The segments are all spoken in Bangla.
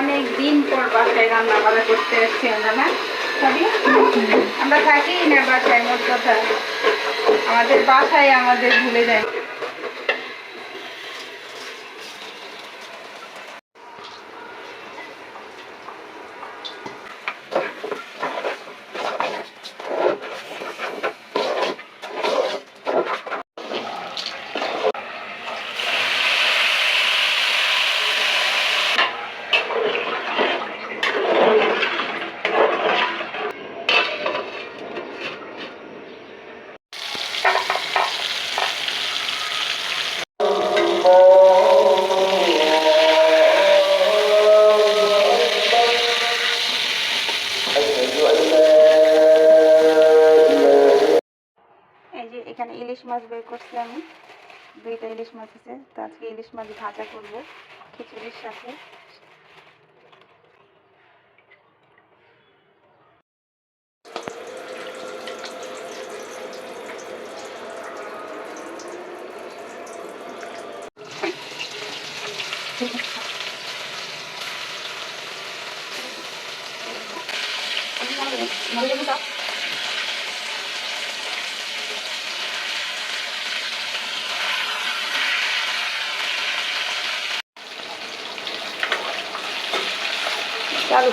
অনেক দিন পর বাসায় রান্না বান্না করতে এসছি, আমরা আমরা থাকি না বাসায়, মোট কথা। আমাদের বাসায় আমাদের ভুলে যায়। মাছ বের করছি আমি। দুইটা ইলিশ মাছ আছে, তো আজকে ইলিশ মাছ ভাজা করব, খিচুড়ির সাথে। চালু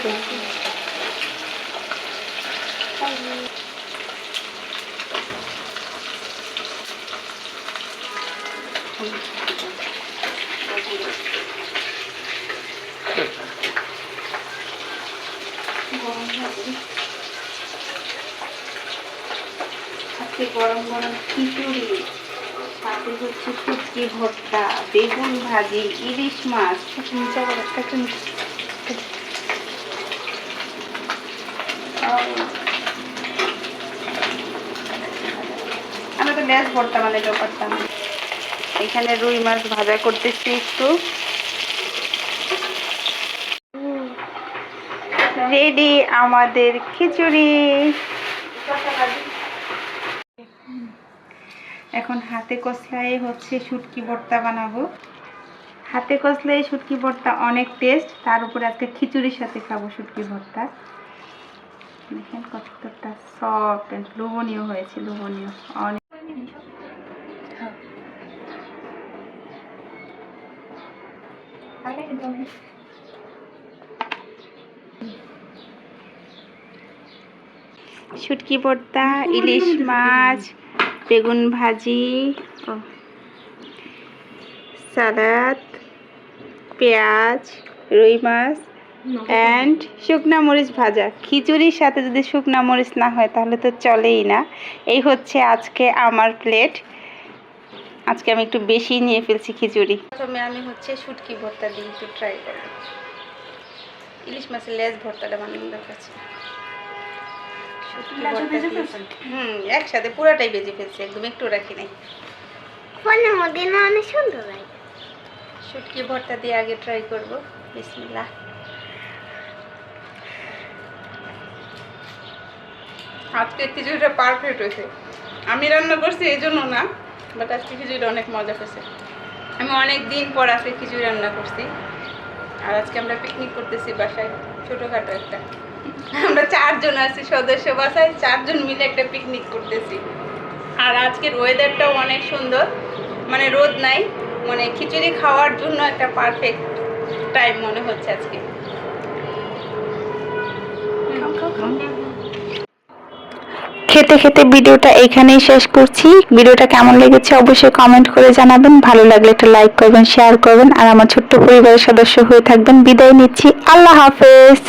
আজকে গরম গরম খিচুড়ি সাথে হচ্ছে শুটকি ভর্তা বেগুন ভাজি ইলিশ মাছ একটা। আমরা তো ব্যাস ভর্তা মানে করতাম। এখানে রুই মাছ ভাজা করতেছি একটু। রেডি আমাদের খিচুড়ি। এখন হাতে কষলায় হচ্ছে শুটকি ভর্তা বানাবো। হাতে কষলায় শুটকি ভর্তা অনেক টেস্ট তার উপরে আজকে খিচুড়ির সাথে খাব শুটকি ভর্তা। দেখেন কতটা সফট অ্যান্ড লোভনীয় হয়েছে, লোভনীয়। অনেক শুটকি ভর্তা, ইলিশ মাছ, বেগুন ভাজি, ও। সালাদ, পেঁয়াজ, রুই মাছ। অ্যান্ড শুকনা মরিচ ভাজা। খিচুড়ির সাথে যদি শুকনা মরিচ না হয় তাহলে তো চলেই না। এই হচ্ছে আজকে আমার প্লেট আজকে আমি একটু বেশি নিয়ে ফেলছি খিচুড়ি। প্রথমে আমি হচ্ছে শুটকি ভর্তা দিয়ে একটু ট্রাই করব। ইলিশ মাছের লেজ ভর্তাটা বানানো দরকার ছিল। ভর্তা হুম একসাথে পুরাটাই বেজে ফেলছি একদম একটু রাখি নাই। ফোনের মধ্যে না অনেক সুন্দর লাগে শুটকি ভর্তা দিয়ে আগে ট্রাই করব। বিসমিল্লাহ। আজকে খিচুড়িটা পারফেক্ট হয়েছে। আমি রান্না করছি এই জন্য না বাট আজকে খিচুড়িটা অনেক মজা হয়েছে। আমি অনেক দিন পর আজকে খিচুড়ি রান্না করছি। আর আজকে আমরা পিকনিক করতেছি বাসায়, ছোটোখাটো একটা। আমরা চারজন আছি সদস্য বাসায়, চারজন মিলে একটা পিকনিক করতেছি। আর আজকের ওয়েদারটাও অনেক সুন্দর। মানে রোদ নাই মানে খিচুড়ি খাওয়ার জন্য একটা পারফেক্ট টাইম মনে হচ্ছে আজকে। খেতে খেতে ভিডিওটা এখানেই শেষ করছি। ভিডিওটা কেমন লেগেছে অবশ্যই কমেন্ট করে জানাবেন। ভালো লাগলে একটা লাইক করবেন শেয়ার করবেন। আর আমার ছোট্ট পরিবারের সদস্য হয়ে থাকবেন। বিদায় নিচ্ছি। আল্লাহ হাফেজ।